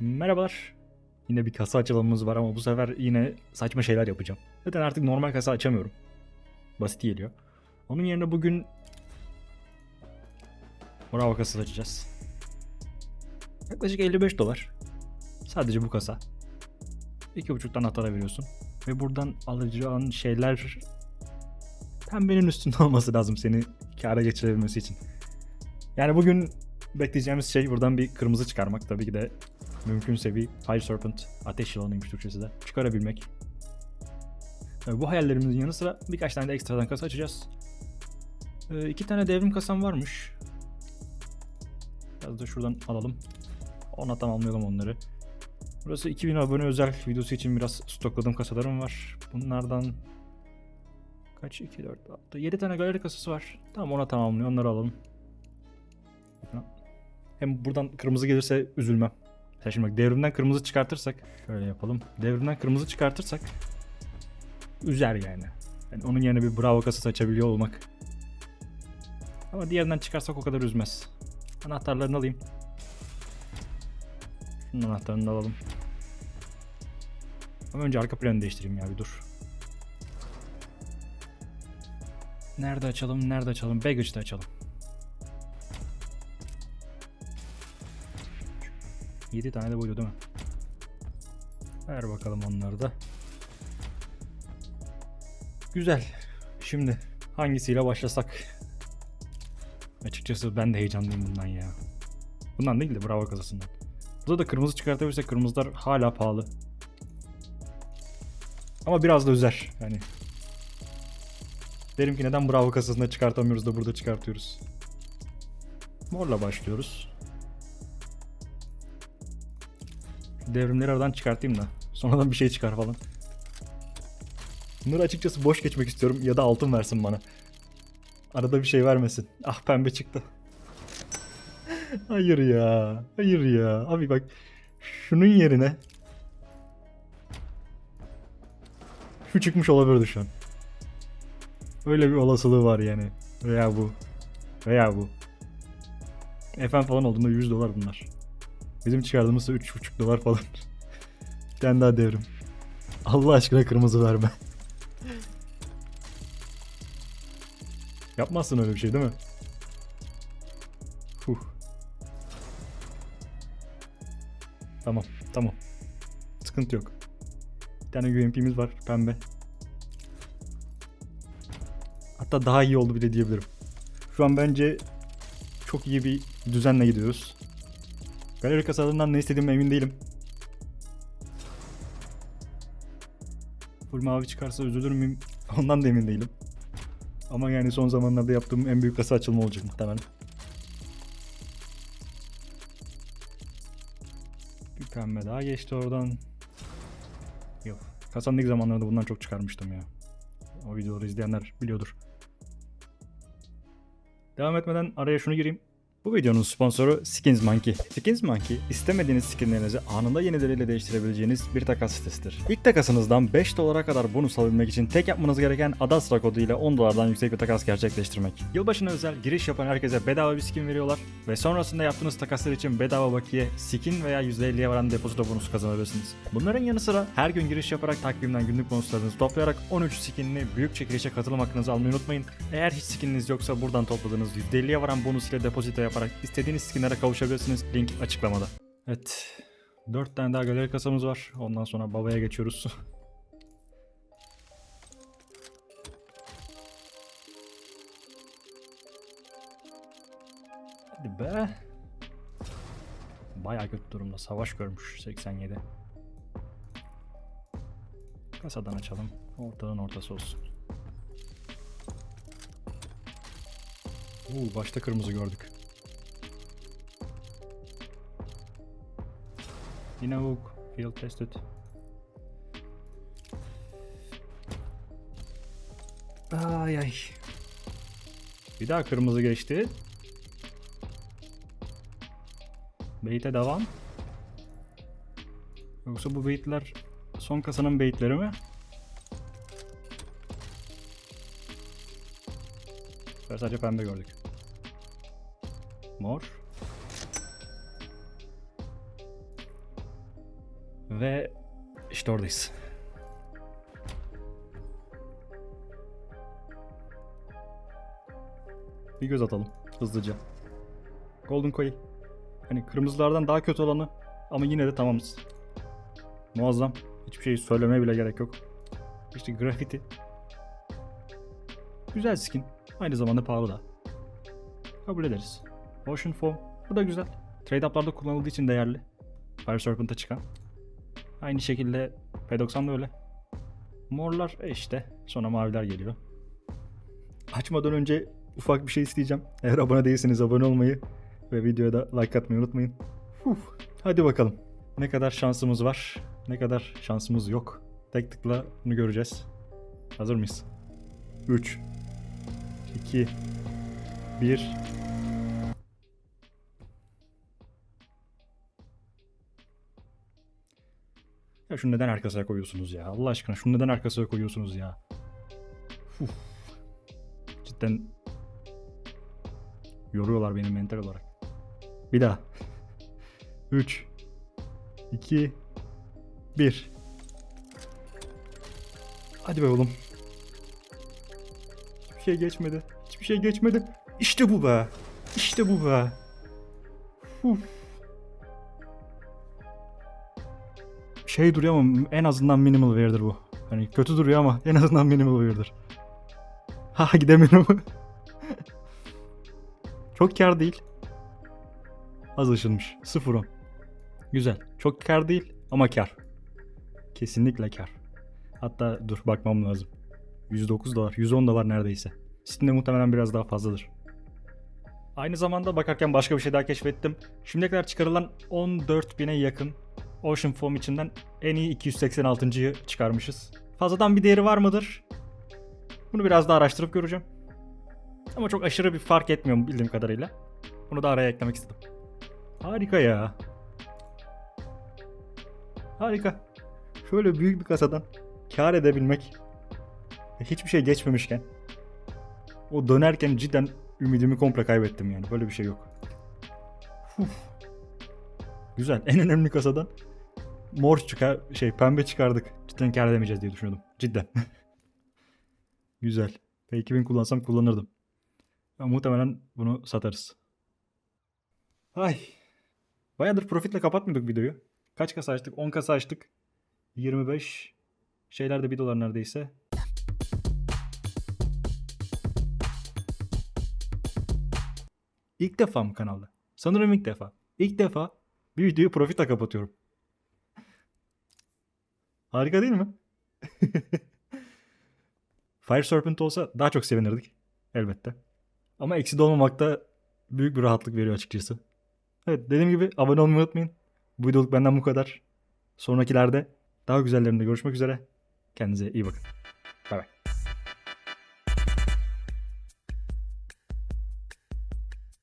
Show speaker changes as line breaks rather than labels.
Merhabalar. Yine bir kasa açılımımız var ama bu sefer yine saçma şeyler yapacağım. Zaten artık normal kasa açamıyorum. Basit geliyor. Onun yerine bugün Bravo kasası açacağız. Yaklaşık 55 dolar. Sadece bu kasa. 2.5'tan anahtar veriyorsun. Ve buradan alacağın şeyler pembenin üstünde olması lazım seni kâra geçirebilmesi için. Yani bugün bekleyeceğimiz şey buradan bir kırmızı çıkarmak. Tabii ki de mümkünse bir Fire Serpent, ateş yılanıymış Türkçesi de, çıkarabilmek. Tabii bu hayallerimizin yanı sıra birkaç tane de ekstradan kasa açacağız. Ee, iki tane devrim kasam varmış. Biraz da şuradan alalım. Ona tamamlayalım onları. Burası 2000 abone özel videosu için biraz stokladığım kasalarım var. Bunlardan kaç? 2, 4, 6, 7 tane galeri kasası var. Tamam ona tamamlıyor. Onları alalım. Hem buradan kırmızı gelirse üzülmem. Sen şimdi bak devrimden kırmızı çıkartırsak şöyle yapalım. Devrimden kırmızı çıkartırsak üzer yani. yani onun yerine bir bravo kasası açabiliyor olmak. Ama diğerinden çıkarsak o kadar üzmez. Anahtarlarını alayım. Şunun anahtarını da alalım. Ama önce arka planı değiştireyim ya bir dur. Nerede açalım? Nerede açalım? Baggage'da açalım. 7 tane de buydu değil mi? Ver bakalım onları da. Güzel. Şimdi hangisiyle başlasak? Açıkçası ben de heyecanlıyım bundan ya. Bundan değil de bravo kasasından. Burada da kırmızı çıkartabilirsek kırmızılar hala pahalı. Ama biraz da üzer yani. Derim ki neden bravo kasasında çıkartamıyoruz da burada çıkartıyoruz. Morla başlıyoruz. Devrimleri aradan çıkartayım da. Sonradan bir şey çıkar falan. Bunları açıkçası boş geçmek istiyorum ya da altın versin bana. Arada bir şey vermesin. Ah pembe çıktı. hayır ya. Hayır ya. Abi bak. Şunun yerine. Şu çıkmış olabilirdi şu an. Öyle bir olasılığı var yani. Veya bu. Veya bu. FM falan olduğunda 100 dolar bunlar. Bizim çıkardığımız 3,5 dolar falan. bir tane daha devrim. Allah aşkına kırmızı verme. Yapmazsın öyle bir şey değil mi? Huh. Tamam, tamam. Sıkıntı yok. Bir tane UMP'miz var, pembe. Hatta daha iyi oldu bile diyebilirim. Şu an bence çok iyi bir düzenle gidiyoruz. Galeri kasalarından ne istediğime emin değilim. Full mavi çıkarsa üzülür müyüm? Ondan da emin değilim. Ama yani son zamanlarda yaptığım en büyük kasa açılma olacak muhtemelen. Bir pembe daha geçti oradan. Yok. Kasanın ilk zamanlarında bundan çok çıkarmıştım ya. O videoları izleyenler biliyordur. Devam etmeden araya şunu gireyim. Bu videonun sponsoru Skins Monkey. Skins Monkey, istemediğiniz skinlerinizi anında yenileriyle değiştirebileceğiniz bir takas sitesidir. İlk takasınızdan 5 dolara kadar bonus alabilmek için tek yapmanız gereken Adastra kodu ile 10 dolardan yüksek bir takas gerçekleştirmek. Yılbaşına özel giriş yapan herkese bedava bir skin veriyorlar ve sonrasında yaptığınız takaslar için bedava bakiye, skin veya %50'ye varan depozito bonusu kazanabilirsiniz. Bunların yanı sıra her gün giriş yaparak takvimden günlük bonuslarınızı toplayarak 13 skinli büyük çekilişe katılım hakkınızı almayı unutmayın. Eğer hiç skininiz yoksa buradan topladığınız %50'ye varan bonus ile depozito yaparak istediğiniz skinlere kavuşabilirsiniz. Link açıklamada. Evet. 4 tane daha galeri kasamız var. Ondan sonra babaya geçiyoruz. Hadi be. Bayağı kötü durumda. Savaş görmüş 87. Kasadan açalım. Ortadan ortası olsun. Oo, başta kırmızı gördük. Yine hook. Field tested. Ay ay. Bir daha kırmızı geçti. Bait'e devam. Yoksa bu baitler son kasanın baitleri mi? Sadece pembe gördük. Mor. Ve işte oradayız. Bir göz atalım hızlıca. Golden Koi. Hani kırmızılardan daha kötü olanı ama yine de tamamız. Muazzam. Hiçbir şey söylemeye bile gerek yok. İşte grafiti. Güzel skin. Aynı zamanda pahalı da. Kabul ederiz. Ocean Foam. Bu da güzel. Trade up'larda kullanıldığı için değerli. Fire Serpent'a çıkan. Aynı şekilde P90 da öyle. Morlar e işte. Sonra maviler geliyor. Açmadan önce ufak bir şey isteyeceğim. Eğer abone değilseniz abone olmayı ve videoya da like atmayı unutmayın. Uf, hadi bakalım. Ne kadar şansımız var, ne kadar şansımız yok. Tek tıkla bunu göreceğiz. Hazır mıyız? 3 2 1 Ya şunu neden arkasına koyuyorsunuz ya? Allah aşkına şunu neden arkasına koyuyorsunuz ya? Uf. Cidden yoruyorlar beni mental olarak. Bir daha. 3 2 1 Hadi be oğlum. Hiçbir şey geçmedi. Hiçbir şey geçmedi. İşte bu be. İşte bu be. Uf. Şey duruyor ama en azından minimal wear'dir bu. Hani kötü duruyor ama en azından minimal wear'dir. Ha gidemiyorum. Çok kar değil. Az ışınmış. 0 10. Güzel. Çok kar değil ama kar. Kesinlikle kar. Hatta dur bakmam lazım. 109 dolar. 110 dolar neredeyse. Steam'de muhtemelen biraz daha fazladır. Aynı zamanda bakarken başka bir şey daha keşfettim. Şimdiye kadar çıkarılan 14.000'e yakın Ocean Foam içinden en iyi 286.yı çıkarmışız. Fazladan bir değeri var mıdır? Bunu biraz daha araştırıp göreceğim. Ama çok aşırı bir fark etmiyor bildiğim kadarıyla. Bunu da araya eklemek istedim. Harika ya. Harika. Şöyle büyük bir kasadan kar edebilmek hiçbir şey geçmemişken o dönerken cidden ümidimi komple kaybettim yani. Böyle bir şey yok. Uf. Güzel. En önemli kasadan mor çıkar şey pembe çıkardık. Cidden kar edemeyeceğiz diye düşünüyordum. Cidden. Güzel. P2000 kullansam kullanırdım. Ama muhtemelen bunu satarız. Ay. Bayağıdır profitle kapatmıyorduk videoyu. Kaç kasa açtık? 10 kasa açtık. 25. Şeyler de 1 dolar neredeyse. İlk defa mı kanalda? Sanırım ilk defa. İlk defa bir videoyu profitle kapatıyorum. Harika değil mi? Fire Serpent olsa daha çok sevinirdik. Elbette. Ama eksi de olmamak da büyük bir rahatlık veriyor açıkçası. Evet dediğim gibi abone olmayı unutmayın. Bu videoluk benden bu kadar. Sonrakilerde daha güzellerinde görüşmek üzere. Kendinize iyi bakın.